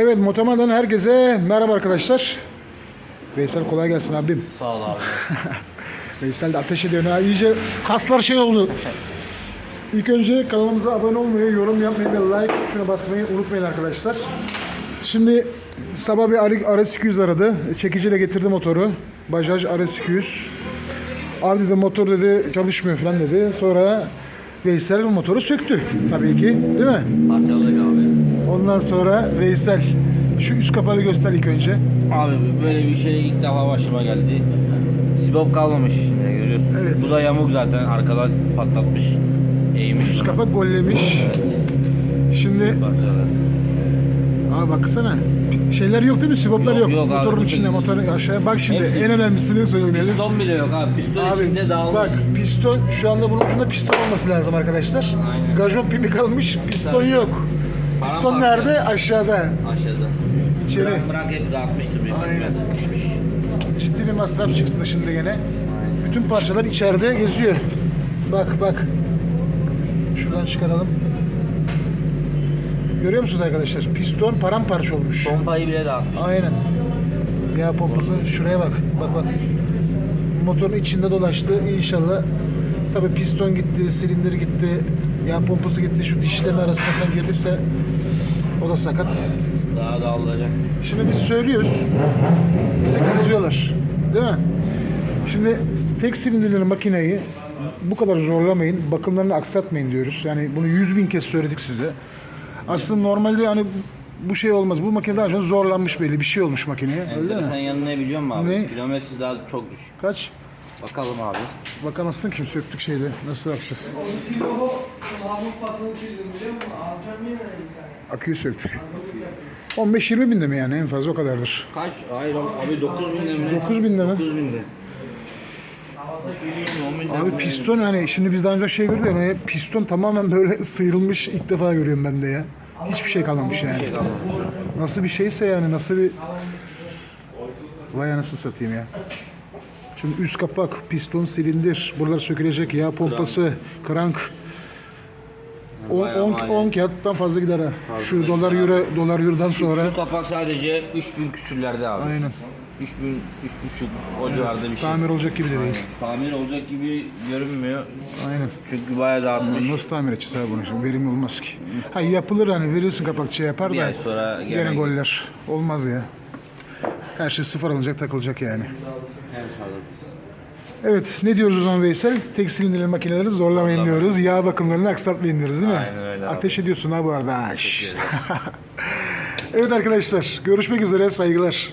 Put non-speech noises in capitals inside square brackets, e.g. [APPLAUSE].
Evet Motoma'dan herkese merhaba arkadaşlar. Veysel kolay gelsin abim. Sağ ol abi. [LAUGHS] Veysel de ateş ediyor. Ha, iyice kaslar şey oldu. İlk önce kanalımıza abone olmayı, yorum yapmayı ve like tuşuna basmayı unutmayın arkadaşlar. Şimdi sabah bir RS200 aradı. Çekiciyle getirdi motoru. Bajaj RS200. Abi dedi motor dedi çalışmıyor falan dedi. Sonra Veysel motoru söktü tabii ki. Değil mi? Parçaladık abi. Ondan sonra Veysel şu üst kapağı göster ilk önce. Abi böyle bir şey ilk defa başıma geldi. Sibop kalmamış içinde görüyorsun. Evet. Bu da yamuk zaten arkadan patlatmış. Eğmiş. Üst kapak gollemiş. Şimdi Parçaladı. abi baksana şeyler yok değil mi? Siboplar yok. Yok, yok abi, Motorun bu içinde, motorun aşağıya. Bak şimdi Hepsi- en önemlisini söyleyelim. Piston bile yok abi. Piston Abi içinde dağılmış. bak piston şu anda bunun ucunda piston olması lazım arkadaşlar. Aynen. Gajon pimi kalmış, piston Tabii. yok. Piston Paramparça. nerede? Aşağıda. Aşağıda. İçeri. Bırak, bırak hep dağıtmıştır bir Aynen. sıkışmış. Ciddi bir masraf çıktı şimdi gene. Bütün parçalar içeride geziyor. Bak bak. Şuradan çıkaralım. Görüyor musunuz arkadaşlar? Piston paramparça olmuş. Pompayı bile dağıtmış. Aynen. Yağ pompası şuraya bak. Bak bak. Motorun içinde dolaştı. İnşallah. Tabii piston gitti, silindir gitti, yağ pompası gitti. Şu dişlerin arasına falan girdiyse o da sakat. Daha dağılacak. Şimdi biz söylüyoruz. Bize kızıyorlar. Değil mi? Şimdi tek silindirli makineyi bu kadar zorlamayın, bakımlarını aksatmayın diyoruz. Yani bunu yüz bin kez söyledik size. Aslında normalde yani bu şey olmaz. Bu makine daha önce zorlanmış belli bir şey olmuş makineye. Öyle mi? yanı ne biliyor musun abi? Ne? Kilometresi daha çok düşük. Kaç? Bakalım abi. Bakamazsın kim söktük şeyde. Nasıl yapacağız? Aküyü söktük. 15-20 binde mi yani en fazla o kadardır. Kaç? Hayır abi 9 bin mi? 9 binde mi? 9 binde. Abi piston hani şimdi biz daha önce şey gördük ama piston tamamen böyle [LAUGHS] sıyrılmış ilk defa görüyorum ben de ya. Hiçbir şey kalmamış yani. şey kalmamış. Nasıl bir şeyse yani nasıl bir... Vay anasını satayım ya. Şimdi üst kapak, piston, silindir, buralar sökülecek, yağ pompası, krank. 10 Bayağı 10 maliyet. 10 kağıttan fazla gider ha. Şu dolar euro dolar eurodan sonra. Şu kapak sadece 3000 küsürlerde abi. Aynen. 3000 3500 o civarda bir şey. Tamir olacak gibi de değil. Tamir olacak gibi görünmüyor. Aynen. Çünkü bayağı dağıtmış. Nasıl tamir edeceğiz abi bunu şimdi? Verimli olmaz ki. Ha yapılır hani verirsin kapakçı yapar Bir da ay sonra gene- goller. Olmaz ya. Her şey sıfır alınacak takılacak yani. Evet ne diyoruz o zaman Veysel? Tek silindirli makineleri zorlamayın diyoruz. Yağ bakımlarını aksatmayın diyoruz değil mi? Aynen öyle abi. Ateş ediyorsun ha bu arada. Şşş. [LAUGHS] evet arkadaşlar görüşmek üzere saygılar.